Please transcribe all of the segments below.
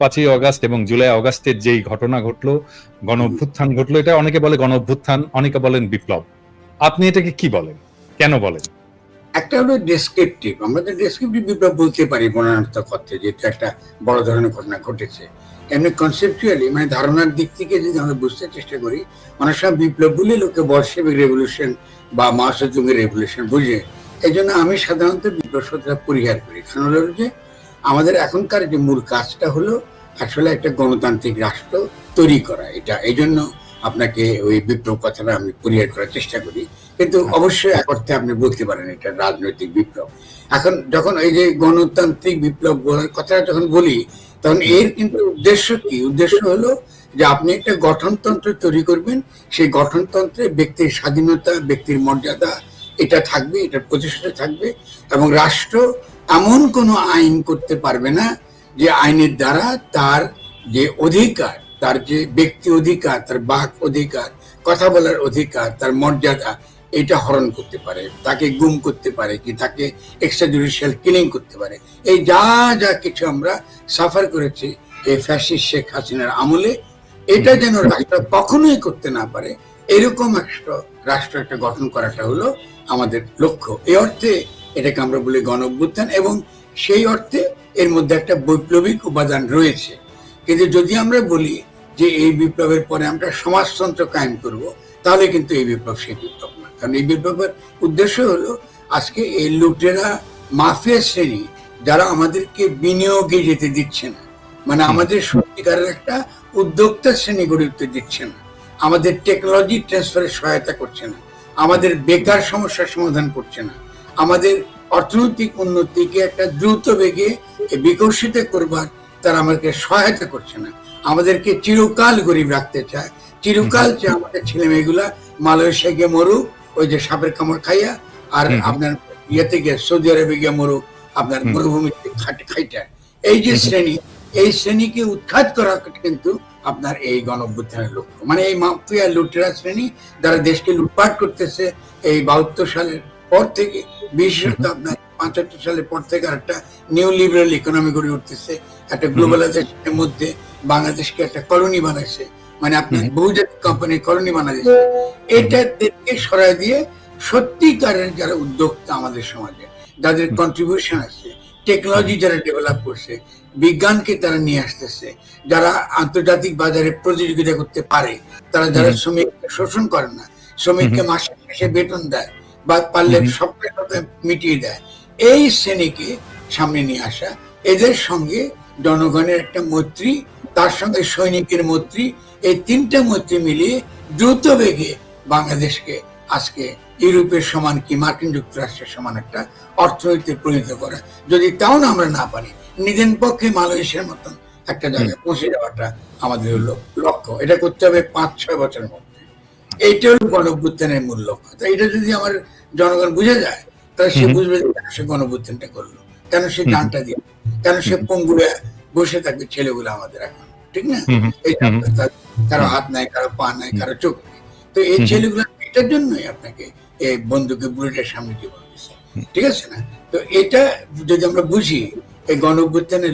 পাঁচই অগাস্ট এবং জুলাই অগাস্টের যেই ঘটনা ঘটলো গণ অভ্যুত্থান ঘটলো এটা অনেকে বলে গণ অভ্যুত্থান অনেকে বলেন বিপ্লব। আপনি এটাকে কি বলেন? কেন বলেন? একটা হলো ডেসক্রিপটিভ আমরা তো ডেসক্রিপটিভ বিপ্লব বলতে পারি বর্ণনাত্মক অর্থে যেহেতু একটা বড় ধরনের ঘটনা ঘটেছে। এমনি কনসেপচুয়ালি মানে ধারণার দিক থেকে যদি আমরা বুঝতে চেষ্টা করি অনেক সময় বিপ্লব বলে লোকে বর্ষেবিক রেভলিউশন বা মাসযুগের রেভলিউশন বুঝে। এই জন্য আমি সাধারণত বিপ্লব শব্দটা পরিহার করি। কারণ হলো যে আমাদের এখনকার যে মূল কাজটা হলো আসলে একটা গণতান্ত্রিক রাষ্ট্র তৈরি করা। এটা এই জন্য আপনাকে ওই বিপ্লব কথাটা আমি পরিহার করার চেষ্টা করি। কিন্তু অবশ্যই এক অর্থে আপনি বলতে পারেন এটা রাজনৈতিক বিপ্লব। এখন যখন এই যে গণতান্ত্রিক বিপ্লব বলার কথাটা যখন বলি তখন এর কিন্তু উদ্দেশ্য কি? উদ্দেশ্য হলো যে আপনি একটা গঠনতন্ত্র তৈরি করবেন। সেই গঠনতন্ত্রে ব্যক্তির স্বাধীনতা ব্যক্তির মর্যাদা এটা থাকবে এটা প্রতিষ্ঠা থাকবে এবং রাষ্ট্র এমন কোনো আইন করতে পারবে না যে আইনের দ্বারা তার যে অধিকার, তার যে ব্যক্তি অধিকার, তার বাক অধিকার, কথা বলার অধিকার, তার মর্যাদা, এটা হরণ করতে পারে, তাকে গুম করতে পারে কি তাকে এক্সট্রা জুডিশিয়াল কিলিং করতে পারে। এই যা যা কিছু আমরা সাফার করেছি এই ফ্যাসিস্ট শেখ হাসিনার আমলে, এটা যেন রাষ্ট্র কখনোই করতে না পারে, এরকম একটা রাষ্ট্র একটা গঠন করাটা হলো আমাদের লক্ষ্য। এই অর্থে এটাকে আমরা বলি গণ এবং সেই অর্থে এর মধ্যে একটা বৈপ্লবিক উপাদান রয়েছে। কিন্তু যদি আমরা বলি যে এই বিপ্লবের পরে আমরা সমাজতন্ত্র কায়েম করব তাহলে কিন্তু এই বিপ্লব সেই বিপ্লব না কারণ এই বিপ্লবের উদ্দেশ্য হলো আজকে এই লুটেরা মাফিয়া শ্রেণি যারা আমাদেরকে বিনিয়োগে যেতে দিচ্ছে না। মানে আমাদের সত্যিকারের একটা উদ্যোক্তা শ্রেণি গড়ে উঠতে দিচ্ছে না। আমাদের টেকনোলজি ট্রান্সফারে সহায়তা করছে না। আমাদের বেকার সমস্যার সমাধান করছে না। আমাদের অর্থনৈতিক উন্নতিকে একটা দ্রুত বেগে বিকশিত করবার তারা আমাদেরকে সহায়তা করছে না। আমাদেরকে চিরকাল গরিব রাখতে চায়। চিরকাল চায় আমাদের ছেলে মেয়েগুলা মালয়েশিয়া গিয়ে মরুক ওই যে সাপের কামড় খাইয়া আর আপনার ইয়েতে গিয়ে সৌদি আরবে গিয়ে মরুক আপনার মরুভূমিতে খাটে খাইটা। এই যে শ্রেণি এই শ্রেণীকে উৎখাত করা কিন্তু আপনার এই গণ অভ্যুত্থানের লক্ষ্য। মানে এই মাফিয়া লুটেরা শ্রেণি যারা দেশকে লুটপাট করতেছে এই বাহাত্তর সালের পর থেকে বিশেষত আপনার পঁচাত্তর সালের পর থেকে আর একটা নিউ লিবারাল ইকোনমি গড়ে উঠতেছে। একটা গ্লোবালাইজেশনের মধ্যে বাংলাদেশকে একটা কলোনি বানাইছে। মানে আপনার বহুজাতিক কোম্পানির কলোনি বানাইছে। এটা থেকে সরাই দিয়ে সত্যিকারের যারা উদ্যোক্তা আমাদের সমাজে যাদের কন্ট্রিবিউশন আছে টেকনোলজি যারা ডেভেলপ করছে বিজ্ঞানকে তারা নিয়ে আসতেছে যারা আন্তর্জাতিক বাজারে প্রতিযোগিতা করতে পারে তারা যারা হুম। শ্রমিককে শোষণ করে না শ্রমিককে মাসে শেষে বেতন দেয় বা পারলে। সবটার সাথে মিটিয়ে দেয়। এই শ্রেণীকে সামনে নিয়ে আসা এদের সঙ্গে জনগণের একটা মৈত্রী তার সঙ্গে সৈনিকের মৈত্রী এই তিনটা মৈত্রী মিলিয়ে দ্রুত বেগে বাংলাদেশকে আজকে ইউরোপের সমান কি মার্কিন যুক্তরাষ্ট্রের সমান একটা অর্থনীতিতে পরিণত করা। যদি তাও না আমরা না পারি নিজের পক্ষে মালয়েশিয়ার মতন একটা জায়গায় পৌঁছে যাওয়াটা আমাদের হলো লক্ষ্য। এটা করতে হবে পাঁচ ছয় বছরের মধ্যে। এইটা হলো গণভ্যুত্থানের মূল লক্ষ্য। তো এটা যদি আমার জনগণ বুঝে যায় তাহলে সে বুঝবে কেন সে গণভ্যুত্থানটা করল কেন সে গানটা দিয়ে কেন সে পঙ্গু হয়ে বসে থাকবে ছেলেগুলো আমাদের এখন ঠিক না? এই কারও হাত নাই কারও পা নাই কারও চোখ নাই। তো এই ছেলেগুলো এটার জন্যই আপনাকে এই বন্ধুকে বুলেটের সামনে দিয়ে বলতেছে ঠিক আছে না? তো এটা যদি আমরা বুঝি এই গণ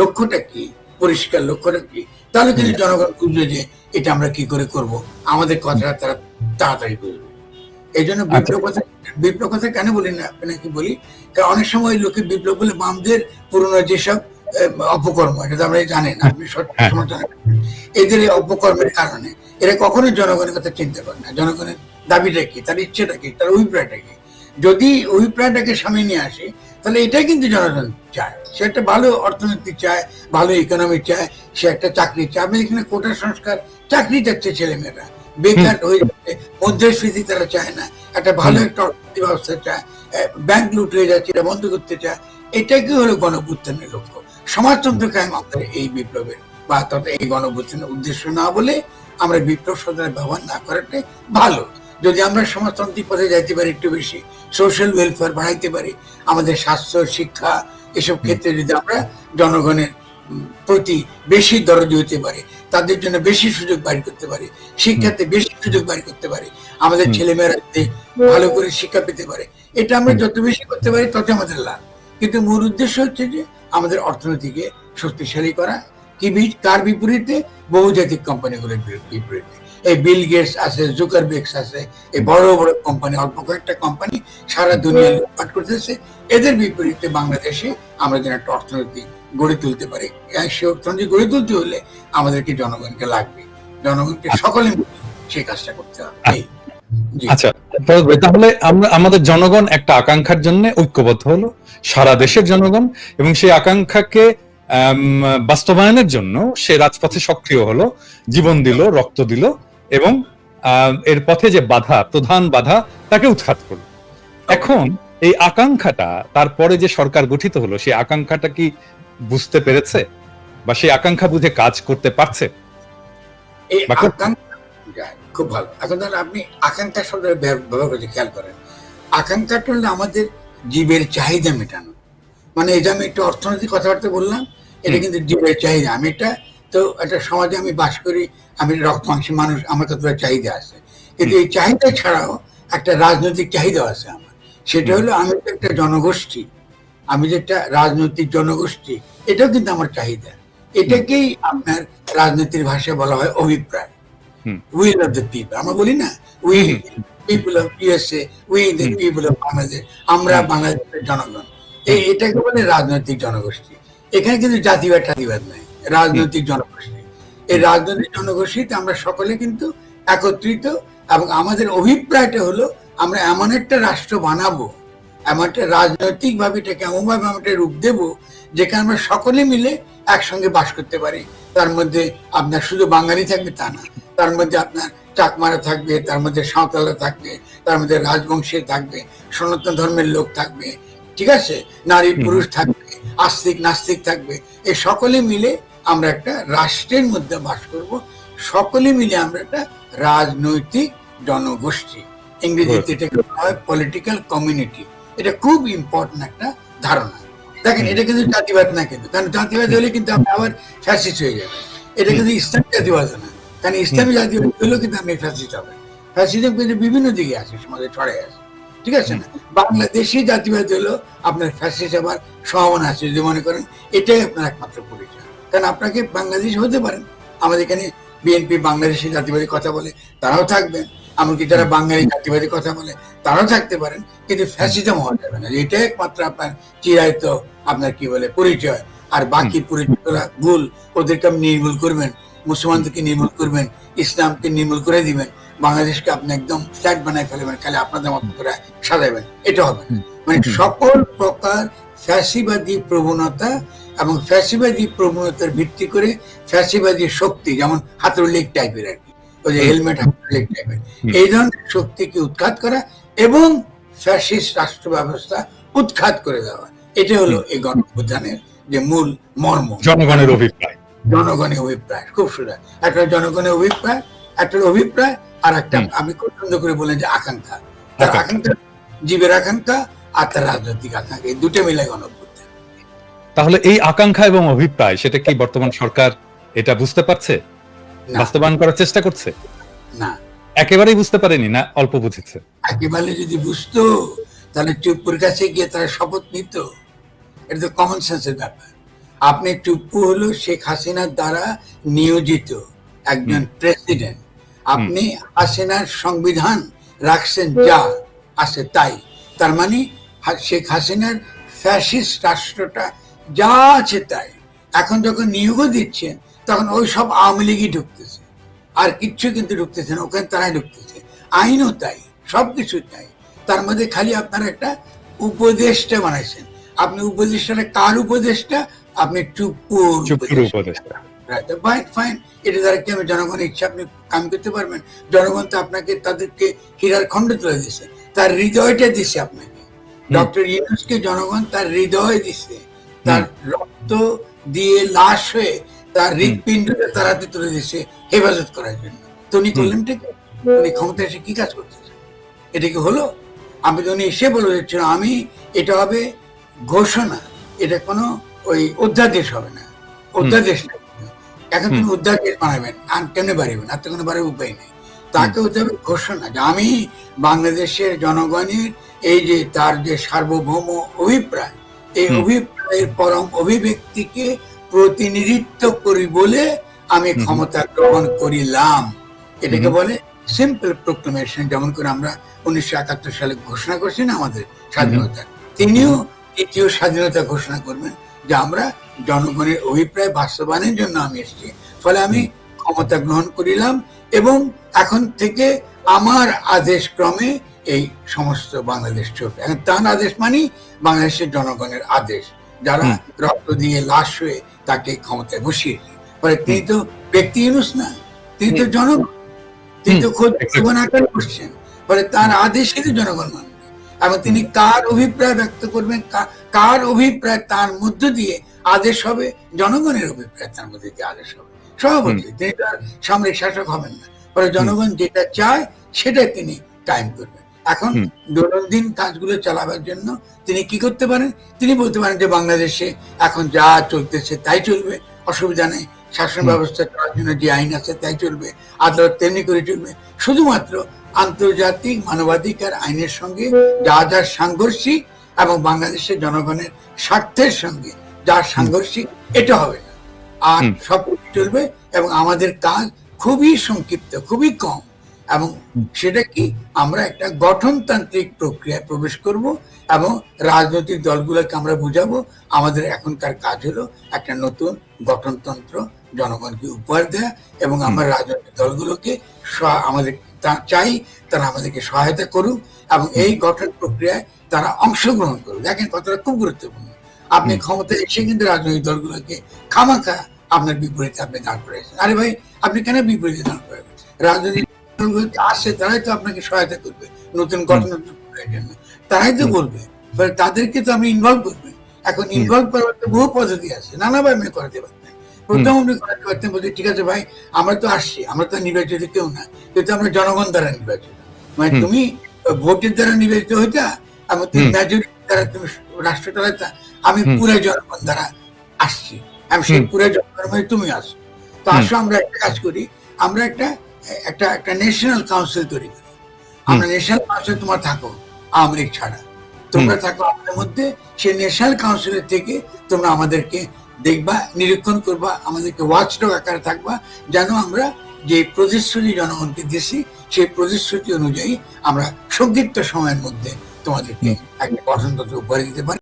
লক্ষ্যটা কি? পরিষ্কার লক্ষ্যটা কি তাহলে কিন্তু জনগণ বুঝবে যে এটা আমরা কি করে করব। আমাদের কথাটা তারা তাড়াতাড়ি বুঝবে এই জন্য বিপ্লব কথা বিপ্লব কথা কেন বলি না আপনাকে বলি কারণ অনেক সময় লোকে বিপ্লব বলে বামদের পুরনো যেসব অপকর্ম এটা তো আমরা জানি না আপনি সঠিক হ্যাঁ। এদের এই অপকর্মের কারণে এরা কখনোই জনগণের কথা চিন্তা করে না। জনগণের দাবিটা কি? তার ইচ্ছেটা কি? তার অভিপ্রায়টা কি? যদি অভিপ্রায়টাকে সামনে নিয়ে আসে তাহলে এটাই কিন্তু জনগণ চায়। সে একটা ভালো অর্থনীতি চায় ভালো ইকোনমি চায় সে একটা চাকরি চায়। আপনি এখানে কোটা সংস্কার চাকরি চাচ্ছে ছেলেমেয়েরা। বেকার হয়ে যাচ্ছে মুদ্রাস্ফীতি তারা চায় না। একটা ভালো একটা অর্থনীতি ব্যবস্থা চায় ব্যাংক লুট হয়ে যাচ্ছে এটা বন্ধ করতে চায়। এটাকে হলো গণভুত্থানের লক্ষ্য? সমাজতন্ত্র কায়েম আমাদের এই বিপ্লবের বা তথা এই গণভুত্থানের উদ্দেশ্য না বলে আমরা বিপ্লব শব্দের ব্যবহার না করাটাই ভালো। যদি আমরা সমাজতান্ত্রিক পথে যাইতে পারি একটু বেশি সোশ্যাল ওয়েলফেয়ার বাড়াইতে পারি আমাদের স্বাস্থ্য শিক্ষা এসব ক্ষেত্রে যদি আমরা জনগণের প্রতি বেশি দরদি হতে পারি তাদের জন্য বেশি সুযোগ বাড়ি করতে পারি শিক্ষাতে বেশি সুযোগ বাড়ি করতে পারি আমাদের ছেলেমেয়েরা ভালো করে শিক্ষা পেতে পারে এটা আমরা যত বেশি করতে পারি তত আমাদের লাভ। কিন্তু মূল উদ্দেশ্য হচ্ছে যে আমাদের অর্থনীতিকে শক্তিশালী করা কি কার বিপরীতে বহুজাতিক কোম্পানিগুলোর বিপরীতে। এই বিল গেটস আছে জুকারবেক্স আছে এই বড় বড় কোম্পানি অল্প কয়েকটা কোম্পানি সারা দুনিয়া লুটপাট করতেছে। এদের বিপরীতে বাংলাদেশে আমরা যেন একটা অর্থনীতি গড়ে তুলতে পারি। সে অর্থনীতি গড়ে তুলতে হলে আমাদেরকে জনগণকে লাগবে? জনগণকে সকলে মিলে সেই কাজটা করতে হবে। আচ্ছা তাহলে আমরা আমাদের জনগণ একটা আকাঙ্ক্ষার জন্য ঐক্যবদ্ধ হলো সারা দেশের জনগণ এবং সেই আকাঙ্ক্ষাকে বাস্তবায়নের জন্য সে রাজপথে সক্রিয় হলো জীবন দিল রক্ত দিল এবং এর পথে যে বাধা প্রধান বাধা তাকে উৎখাত করল। এখন এই আকাঙ্ক্ষাটা তারপরে যে সরকার গঠিত হলো সেই আকাঙ্ক্ষাটা কি বুঝতে পেরেছে? বা সেই আকাঙ্ক্ষা বুঝে কাজ করতে পারছে? খুব ভালো। এখন ধরেন আপনি আকাঙ্ক্ষা ব্যবহার করতে খেয়াল করেন। আকাঙ্ক্ষাটা হলো আমাদের জীবের চাহিদা মেটানো। মানে এই যে আমি একটু অর্থনৈতিক কথাবার্তা বললাম এটা কিন্তু জীবের চাহিদা। আমি এটা তো একটা সমাজে আমি বাস করি আমি রক্ত মাংসের মানুষ আমার কতটা চাহিদা আছে। কিন্তু এই চাহিদা ছাড়াও একটা রাজনৈতিক চাহিদা আছে আমার। সেটা হলো আমি তো একটা জনগোষ্ঠী আমি যে একটা রাজনৈতিক জনগোষ্ঠী এটাও কিন্তু আমার চাহিদা। এটাকেই আপনার রাজনীতির ভাষায় বলা হয় অভিপ্রায়। উইল অফ দ্য পিপল আমরা বলি না? We hmm. People of USA we the people of Bangladesh আমরা বাংলাদেশের জনগণ। এই এটাকে বলে রাজনৈতিক জনগোষ্ঠী। এখানে কিন্তু জাতিবাদ টাতিবাদ নাই। রাজনৈতিক জনগোষ্ঠী। এই রাজনৈতিক জনগোষ্ঠীতে আমরা সকলে কিন্তু একত্রিত এবং আমাদের অভিপ্রায়টা হলো আমরা এমন একটা রাষ্ট্র বানাবো এমন একটা রাজনৈতিক ভাবে এটাকে এমন ভাবে আমরা একটা রূপ দেবো যেখানে আমরা সকলে মিলে একসঙ্গে বাস করতে পারি। তার মধ্যে আপনার শুধু বাঙালি থাকবে তা না তার মধ্যে আপনার চাকমারা থাকবে তার মধ্যে সাঁওতালরা থাকবে তার মধ্যে রাজবংশী থাকবে সনাতন ধর্মের লোক থাকবে ঠিক আছে? নারী পুরুষ থাকবে আস্তিক নাস্তিক থাকবে এই সকলে মিলে আমরা একটা রাষ্ট্রের মধ্যে বাস করব। সকলে মিলে আমরা একটা রাজনৈতিক জনগোষ্ঠী। ইংরেজিতে এটাকে হয় পলিটিক্যাল কমিউনিটি এটা খুব ইম্পর্টেন্ট একটা ধারণা। দেখেন এটা কিন্তু জাতিবাদ না কিন্তু। কারণ জাতিবাদ হলে কিন্তু আপনি আবার ফ্যাসিস্ট হয়ে যাবেন। এটা কিন্তু ইসলামী জাতিবাদ না। কারণ ইসলামী জাতিবাদ হলেও কিন্তু আপনি ফ্যাসিস্ট হবেন ফ্যাসিজম কিন্তু বিভিন্ন দিকে আছে সমাজে ছড়াই আছে ঠিক আছে না? বাংলাদেশি জাতিবাদ হলো আপনার ফ্যাসিস্ট হবার সম্ভাবনা আছে। যদি মনে করেন এটাই আপনার একমাত্র পরিচয়। কারণ আপনাকে বাংলাদেশ হতে পারেন। আমাদের এখানে বিএনপি বাংলাদেশি জাতিবাদী কথা বলে তারাও থাকবেন। এমনকি যারা বাঙালি জাতিবাদী কথা বলে তারাও থাকতে পারেন। কিন্তু ফ্যাসিজম হওয়া যাবে না। এটাই একমাত্র আপনার চিরায়ত আপনার কি বলে পরিচয়। আর বাকি পরিচয়রা ভুল। ওদেরকে আপনি নির্মূল করবেন। মুসলমানদেরকে নির্মূল করবেন। ইসলামকে নির্মূল করে দিবেন। বাংলাদেশকে আপনি একদম ফ্ল্যাট বানায় ফেলবেন। খালি আপনাদের মতো করে সাজাবেন। এটা হবে। না মানে সকল প্রকার ফ্যাসিবাদী প্রবণতা এবং ফ্যাসিবাদী প্রবণতার ভিত্তি করে ফ্যাসিবাদী শক্তি যেমন হাতুড়ি টাইপের আর কি ওই যে হেলমেট হাতুড়ি টাইপের এই ধরনের শক্তিকে উৎখাত করা এবং ফ্যাসিস্ট রাষ্ট্র ব্যবস্থা উৎখাত করে দেওয়া। এটা হলো এই গণপ্রধানের যে মূল মর্ম। জনগণের অভিপ্রায়। জনগণের অভিপ্রায় খুব সুন্দর। একটা জনগণের অভিপ্রায় একটা অভিপ্রায় আর একটা আমি খুব সুন্দর করে বলেন যে আকাঙ্ক্ষা। আকাঙ্ক্ষা জীবের আকাঙ্ক্ষা আর তার রাজনৈতিক আকাঙ্ক্ষা এই দুটো মিলে গণপ্রধান তাহলে এই আকাঙ্ক্ষা এবং অভিপ্রায় সেটা কি বর্তমান সরকার এটা বুঝতে পারছে? বাস্তবায়ন করার চেষ্টা করছে? না। একেবারেই বুঝতে পারেনি না অল্প বুঝেছে? একেবারে যদি বুঝতো তাহলে চুপ্পুর কাছে গিয়ে তারা শপথ নিত। এটা তো কমন সেন্সের ব্যাপার। আপনি চুপ্পু হলো শেখ হাসিনার দ্বারা নিয়োজিত একজন প্রেসিডেন্ট আপনি হাসিনার সংবিধান রাখছেন যা আছে তাই। তার মানে শেখ হাসিনার ফ্যাসিস্ট রাষ্ট্রটা যা আছে তাই। এখন যখন নিয়োগও দিচ্ছেন তখন ওই সব আওয়ামী লীগই ঢুকতেছে। আর কিচ্ছু কিন্তু ঢুকতেছে না ওখানে তারাই ঢুকতেছে। আইনও তাই সবকিছু তাই। তার মধ্যে খালি আপনারা একটা উপদেশটা বানাইছেন। আপনি উপদেশটা কার উপদেশটা আপনি চুপুর উপদেষ্টা। ফাইন ফাইন এটা দ্বারা কি আমি জনগণের ইচ্ছা আপনি কাম করতে পারবেন? জনগণ তো আপনাকে তাদেরকে হীরার খণ্ড তুলে দিছে তার হৃদয়টা দিছে আপনাকে। ডক্টর ইউনুসকে জনগণ তার হৃদয় দিছে। তার রক্ত দিয়ে লাশ হয়ে তার হৃৎপিণ্ডটা তার হাতে তুলে দিছে হেফাজত করার জন্য। তো উনি করলেন ঠিক উনি ক্ষমতা এসে কি কাজ করতেছে এটা কি হলো? আমি তো উনি এসে বলে দিচ্ছিল আমি এটা হবে ঘোষণা। এটা কোনো ওই অধ্যাদেশ হবে না। অধ্যাদেশ এখন তুমি অধ্যাদেশ বানাবেন। আর কেমনে বাড়িবেন আর তো কোনো বাড়ির উপায় নেই। তাকে হতে হবে ঘোষণা যে আমি বাংলাদেশের জনগণের এই যে তার যে সার্বভৌম অভিপ্রায় এই অভিপ্রায়ের পরম অভিব্যক্তিকে প্রতিনিধিত্ব করি বলে আমি ক্ষমতা গ্রহণ করিলাম। এটাকে বলে সিম্পল প্রোক্লেমেশন যেমন করে আমরা উনিশশো একাত্তর সালে ঘোষণা করছি না আমাদের স্বাধীনতা। তিনিও তৃতীয় স্বাধীনতা ঘোষণা করবেন যে আমরা জনগণের অভিপ্রায় বাস্তবায়নের জন্য আমি এসেছি। ফলে আমি ক্ষমতা গ্রহণ করিলাম এবং এখন থেকে আমার আদেশ ক্রমে এই সমস্ত বাংলাদেশ চলবে। এখন তার আদেশ মানি বাংলাদেশের জনগণের আদেশ। যারা রক্ত দিয়ে লাশ হয়ে তাকে ক্ষমতায় বসিয়েছে ফলে তিনি তো ব্যক্তি ইউনুস না তিনি তো জনগণ। তিনি তো খোঁজ জীবন আকার করছেন। ফলে তার আদেশে তো জনগণ মানবে। এবং তিনি কার অভিপ্রায় ব্যক্ত করবেন কার অভিপ্রায় তার মধ্য দিয়ে আদেশ হবে জনগণের অভিপ্রায় তার মধ্যে দিয়ে আদেশ হবে। সভাপতি তিনি তো আর সামরিক শাসক হবেন না। ফলে জনগণ যেটা চায় সেটাই তিনি টাইম করবেন। এখন। দৈনন্দিন কাজগুলো চালাবার জন্য তিনি কি করতে পারেন? তিনি বলতে পারেন যে বাংলাদেশে এখন যা চলতেছে তাই চলবে অসুবিধা নেই। শাসন ব্যবস্থা করার জন্য যে আইন আছে তাই চলবে আদালত তেমনি করে চলবে। শুধুমাত্র আন্তর্জাতিক মানবাধিকার আইনের সঙ্গে যা যা সাংঘর্ষিক এবং বাংলাদেশের জনগণের স্বার্থের সঙ্গে যা সাংঘর্ষিক এটা হবে না। আর সব চলবে এবং আমাদের কাজ খুবই সংক্ষিপ্ত খুবই কম। এবং। সেটা কি? আমরা একটা গঠনতান্ত্রিক প্রক্রিয়ায় প্রবেশ করব এবং রাজনৈতিক দলগুলোকে আমরা বুঝাবো আমাদের এখনকার কাজ হলো একটা নতুন গঠনতন্ত্র জনগণকে উপহার দেয়া এবং আমরা রাজনৈতিক দলগুলোকে আমাদের চাই তারা আমাদেরকে সহায়তা করুক এবং এই গঠন প্রক্রিয়ায় তারা অংশগ্রহণ করুক। দেখেন কথাটা খুব গুরুত্বপূর্ণ। আপনি। ক্ষমতায় এসে কিন্তু রাজনৈতিক দলগুলোকে খামাখা আপনার বিপরীতে আপনি দাঁড় করেছেন আরে ভাই আপনি কেন বিপরীতে দাঁড় করে রাজনৈতিক আসছে তারাই তো আপনাকে সহায়তা করবে নতুন জন্য। তারাই তো। বলবে তাদেরকে তো আপনি ইনভলভ করবেন। এখন ইনভলভ করার তো বহু পদ্ধতি আছে নানাভাবে করাতে পারতেন। প্রথম আপনি করাতে পারতেন বলতে ঠিক আছে ভাই আমরা তো আসছি আমরা তো নির্বাচিত কেউ না কিন্তু আমরা জনগণ দ্বারা নির্বাচিত। মানে তুমি ভোটের দ্বারা নির্বাচিত হইতা এবং তুমি মেজরিটি দ্বারা তুমি রাষ্ট্র চালাইতা আমি। পুরো জনগণ দ্বারা আসছি আমি সেই। পুরো জনগণ তুমি আসো। তো আসো আমরা একটা কাজ করি আমরা একটা একটা একটা ন্যাশনাল কাউন্সিল তৈরি করি। আমরা ন্যাশনাল কাউন্সিল তোমার থাকো আওয়ামী ছাড়া। তোমরা থাকো আমাদের মধ্যে সেই ন্যাশনাল কাউন্সিলের থেকে তোমরা আমাদেরকে দেখবা নিরীক্ষণ করবা আমাদেরকে ওয়াচডগ আকারে থাকবা যেন আমরা যে প্রতিশ্রুতি জনগণকে দিয়েছি সেই প্রতিশ্রুতি অনুযায়ী আমরা সংক্ষিপ্ত সময়ের মধ্যে তোমাদেরকে একটা গঠনতন্ত্র উপহার দিতে পারি।